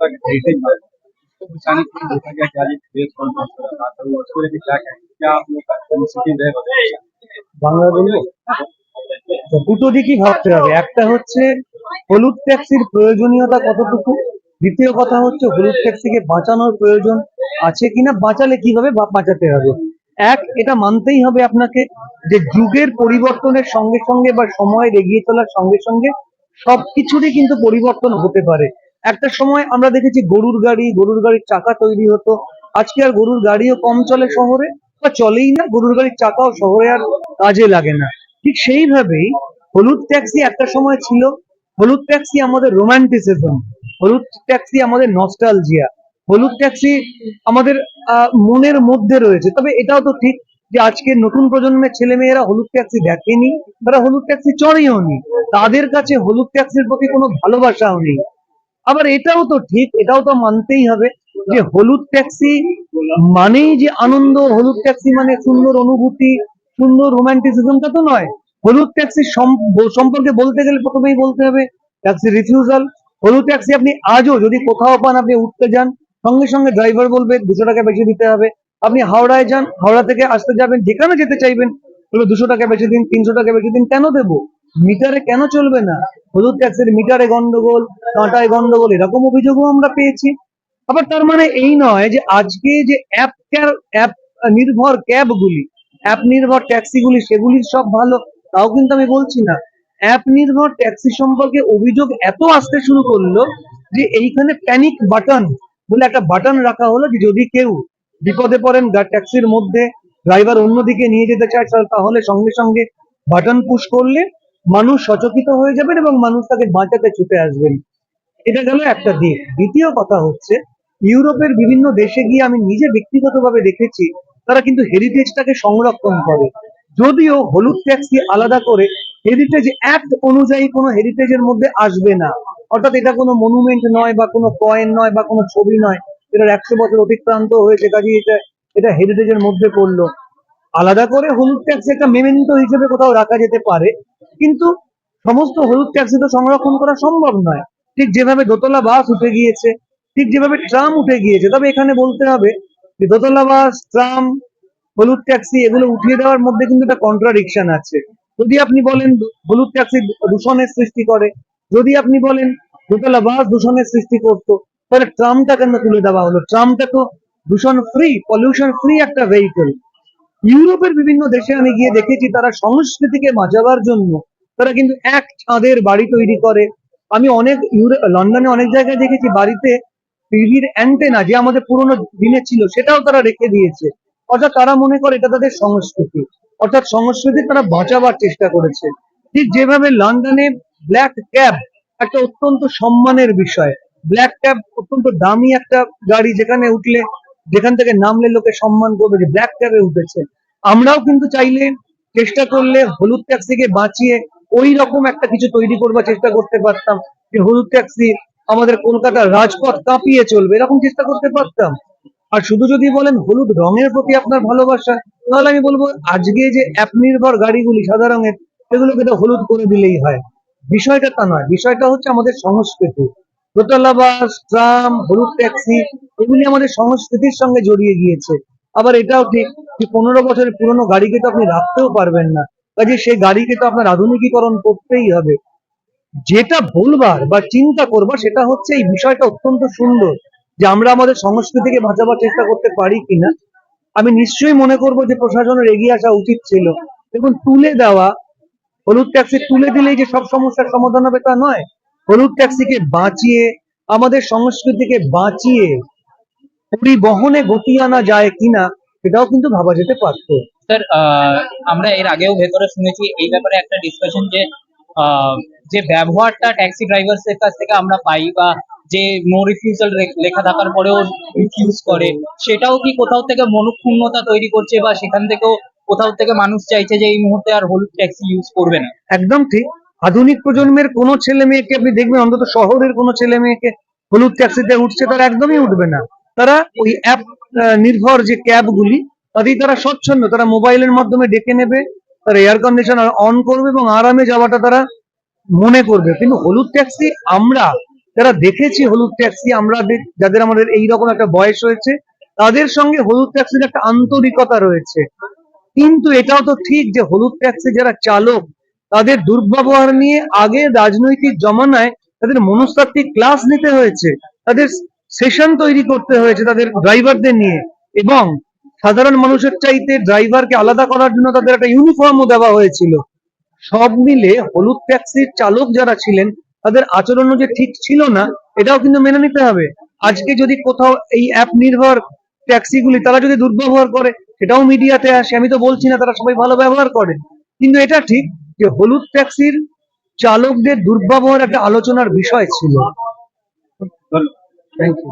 तक हेरिटेज में तो बचाने के लिए देखा गया कि आज एक प्रेस कॉन्फ्रेंस हो रहा था तो उसको लेकर क्या कहें क्या आप लोग का इनिशिएटिव रहेगा বাংলা বলবো তো দুটো দিকই ভাবতে হবে একটা হচ্ছে হলুদ ট্যাক্সির প্রয়োজনীয়তা কতটুকু দ্বিতীয় কথা হচ্ছে হলুদ ট্যাক্সিকে বাঁচানোর প্রয়োজন আছে কিনা বাঁচালে কিভাবে বা- বাঁচাতে হবে এক এটা মানতেই হবে আপনাকে যে যুগের পরিবর্তনের সঙ্গে সঙ্গে বা সময়ের এগিয়ে চলার সঙ্গে সঙ্গে সবকিছুরই কিন্তু পরিবর্তন হতে পারে একটা সময় আমরা দেখেছি গরুর গাড়ি, গরুর গাড়ির চাকা তৈরি হতো। আজকে আর গরুর গাড়িও কম চলে শহরে, বা চলেই না, গরুর গাড়ির চাকাও শহরে আর কাজে লাগে না। ঠিক সেইভাবেই হলুদ ট্যাক্সি একটা সময় ছিল। হলুদ ট্যাক্সি আমাদের রোমান্টিসিজম হলুদ ট্যাক্সি আমাদের নস্টালজিয়া। হলুদ ট্যাক্সি আমাদের মনের মধ্যে রয়েছে। তবে এটাও তো ঠিক যে আজকে নতুন প্রজন্মের ছেলেমেয়েরা হলুদ ট্যাক্সি দেখেনি, তারা হলুদ ট্যাক্সি চড়েও নি। তাদের কাছে হলুদ ট্যাক্সির প্রতি কোনো ভালোবাসাও নেই। আবার এটাও তো ঠিক, এটাও তো মানতেই হবে যে হলুদ ট্যাক্সি মানেই যে আনন্দ, হলুদ ট্যাক্সি মানে সুন্দর অনুভূতি, সুন্দর রোমান্টিসিজমটা তো নয়। হলুদ ট্যাক্সি সম্পর্কে বলতে গেলে প্রথমেই বলতে হবে, ট্যাক্সি রিফিউজাল হলুদ ট্যাক্সি আপনি আজও যদি কোথাও পান, আপনি উঠতে যান, সঙ্গে সঙ্গে ড্রাইভার বলবে, দুশো টাকা বেশি দিতে হবে। আপনি হাওড়ায় যান, হাওড়া থেকে আসতে যাবেন, যেখানে যেতে চাইবেন, বলবে দুশো টাকা বেশি দিন, তিনশো টাকা বেশি দিন কেন দেবো? মিটারে কেন চলবে না? হলুদ ট্যাক্সের মিটারে গন্ডগোল কাঁটায় গন্ডগোল, এরকম অভিযোগও আমরা পেয়েছি। আবার তার মানে এই নয় যে আজকে যে অ্যাপ অ্যাপ নির্ভর ক্যাবগুলি অ্যাপ নির্ভর ট্যাক্সিগুলি সেগুলির সব ভালো, তাও কিন্তু আমি বলছি না। অ্যাপ নির্ভর ট্যাক্সি সম্পর্কে অভিযোগ এত আসতে শুরু করল যে এইখানে প্যানিক বাটন বলে একটা বাটন রাখা হলো যে যদি কেউ বিপদে পড়েন ট্যাক্সির মধ্যে ড্রাইভার অন্যদিকে নিয়ে যেতে চায়, তাহলে সঙ্গে সঙ্গে বাটন পুশ করলে মানুষ সচকিত হয়ে যাবেন এবং মানুষ তাকে বাঁচাতে ছুটে আসবেন। এটা গেল একটা দিক। দ্বিতীয় কথা হচ্ছে, ইউরোপের বিভিন্ন দেশে গিয়ে আমি নিজে ব্যক্তিগতভাবে দেখেছি, তারা কিন্তু হেরিটেজটাকে সংরক্ষণ করে। যদিও হলুদ ট্যাক্সি আলাদা করে, হেরিটেজ অ্যাক্ট অনুযায়ী কোনো হেরিটেজের মধ্যে আসবে না। অর্থাৎ এটা কোনো মনুমেন্ট নয় বা কোনো কয়েন নয় বা কোনো ছবি নয়। এটার একশো বছর অতিক্রান্ত হয়েছে কাজে এটা এটা হেরিটেজের মধ্যে পড়ল। আলাদা করে হলুদ ট্যাক্সি একটা মেমেন্টো হিসেবে কোথাও রাখা যেতে পারে কিন্তু সমস্ত হলুদ ট্যাক্সি তো সংরক্ষণ করা সম্ভব নয়। ঠিক যেভাবে দোতলা বাস উঠে গিয়েছে, ঠিক যেভাবে ট্রাম উঠে গিয়েছে, তবে এখানে বলতে হবে যে দোতলা বাস, ট্রাম, হলুদ ট্যাক্সি এগুলো উঠিয়ে দেওয়ার মধ্যে কিন্তু একটা কন্ট্রাডিকশন আছে। যদি আপনি বলেন হলুদ ট্যাক্সি দূষণের সৃষ্টি করে, যদি আপনি বলেন দোতলা বাস দূষণের সৃষ্টি করতো, তাহলে ট্রামটা কেন তুলে দেওয়া হলো? ট্রামটা তো দূষণ ফ্রি পলিউশন ফ্রি একটা ভেহিকল ইউরোপের বিভিন্ন দেশে আমি গিয়ে দেখেছি, তারা সংস্কৃতিকে বাঁচাবার জন্য তারা কিন্তু এক ছাদের বাড়ি তৈরি করে। আমি অনেক লন্ডনে অনেক জায়গায় দেখেছি বাড়িতে টিভির অ্যান্টেনা যে আমাদের পুরোনো দিনে ছিল, সেটাও তারা রেখে দিয়েছে। অর্থাৎ তারা মনে করে এটা তাদের সংস্কৃতি। অর্থাৎ সংস্কৃতি তারা বাঁচাবার চেষ্টা করেছে। ঠিক যেভাবে লন্ডনে ব্ল্যাক ক্যাব একটা অত্যন্ত সম্মানের বিষয়। ব্ল্যাক ক্যাব অত্যন্ত দামি একটা গাড়ি যেখানে উঠলে, যেখান থেকে নামলে লোকে সম্মান করবে যে ব্ল্যাক ক্যাবে উঠেছে। আমরাও কিন্তু চাইলে চেষ্টা করলে হলুদ ট্যাক্সিকে বাঁচিয়ে ওই রকম একটা কিছু তৈরি করবার চেষ্টা করতে পারতাম যে হলুদ ট্যাক্সি আমাদের কলকাতার রাজপথ কাঁপিয়ে চলবে, এরকম চেষ্টা করতে পারতাম। আর শুধু যদি বলেন হলুদ রঙের প্রতি আপনার ভালোবাসা, তাহলে আমি বলব আজকে যে অ্যাপ নির্ভর গাড়িগুলি সাদা রঙের, সেগুলোকে তো হলুদ করে দিলেই হয়। বিষয়টা তা নয়, বিষয়টা হচ্ছে আমাদের সংস্কৃতি। দোতলা বাস ট্রাম, হলুদ ট্যাক্সি, এগুলি আমাদের সংস্কৃতির সঙ্গে জড়িয়ে গিয়েছে। আবার এটাও ঠিক যে পনেরো বছরের পুরনো গাড়িকে তো আপনি রাখতেও পারবেন না। কাজে সেই গাড়িকে তো আপনার আধুনিকীকরণ করতেই হবে। যেটা বলবার বা চিন্তা করবার, সেটা হচ্ছে এই বিষয়টা অত্যন্ত সুন্দর যে আমরা আমাদের সংস্কৃতিকে বাঁচাবার চেষ্টা করতে পারি কিনা। আমি নিশ্চয়ই মনে করব যে প্রশাসনের এগিয়ে আসা উচিত ছিল। দেখুন, তুলে দেওয়া, হলুদ ট্যাক্সি তুলে দিলেই যে সব সমস্যার সমাধান হবে তা নয়। হলুদ ট্যাক্সিকে বাঁচিয়ে, আমাদের সংস্কৃতিকে বাঁচিয়ে, পরিবহনে গতি আনা যায় কিনা, সেটাও কিন্তু ভাবা যেতে পারতো। স্যার আমরা এর আগেও ভেতরে শুনেছি এই ব্যাপারে একটা ডিসকাশন যে যে ব্যবহারটা ট্যাক্সি ড্রাইভার্সের কাছ থেকে আমরা পাই বা যে নো রিফিউজাল লেখা থাকার পরেও রিফিউজ করে, সেটাও কি কোথাও থেকে মনুক্ষুণ্ণতা তৈরি করছে বা সেখান থেকেও কোথাও থেকে মানুষ চাইছে যে এই মুহূর্তে আর হলুদ ট্যাক্সি ইউজ করবে না? একদম ঠিক। আধুনিক প্রজন্মের কোন ছেলে মেয়েকে আপনি দেখবেন, অন্তত শহরের কোন ছেলে মেয়েকে হলুদ ট্যাক্সিতে উঠছে, তারা একদমই উঠবে না। তারা ওই অ্যাপ নির্ভর যে ক্যাবগুলি তাতেই তারা স্বচ্ছন্দ, তারা মোবাইলের মাধ্যমে ডেকে নেবে, তারা এয়ার কন্ডিশনার অন করবে এবং আরামে যাওয়াটা তারা মনে করবে। কিন্তু হলুদ ট্যাক্সি আমরা, যারা দেখেছি হলুদ ট্যাক্সি আমরা যাদের আমাদের এইরকম একটা বয়স হয়েছে, তাদের সঙ্গে হলুদ ট্যাক্সির একটা আন্তরিকতা রয়েছে। কিন্তু এটাও তো ঠিক যে হলুদ ট্যাক্সি যারা চালক, তাদের দুর্ব্যবহার নিয়ে আগে রাজনৈতিক জমানায় তাদের মনস্তাত্ত্বিক ক্লাস নিতে হয়েছে, তাদের সেশন তৈরি করতে হয়েছে তাদের ড্রাইভারদের নিয়ে। এবং সাধারণ মানুষের চাইতে ড্রাইভারকে আলাদা করার জন্য তাদের একটা ইউনিফর্মও দেওয়া হয়েছিল। সব মিলে হলুদ ট্যাক্সির চালক যারা ছিলেন তাদের আচরণও যে ঠিক ছিল না এটাও কিন্তু মেনে নিতে হবে। আজকে যদি কোথাও এই অ্যাপ নির্ভর ট্যাক্সিগুলি তারা যদি দুর্ব্যবহার করে সেটাও মিডিয়াতে আসে। আমি তো বলছি না তারা সবাই ভালো ব্যবহার করে। কিন্তু এটা ঠিক যে হলুদ ট্যাক্সির চালকদের দুর্ব্যবহার একটা আলোচনার বিষয় ছিল। Thank you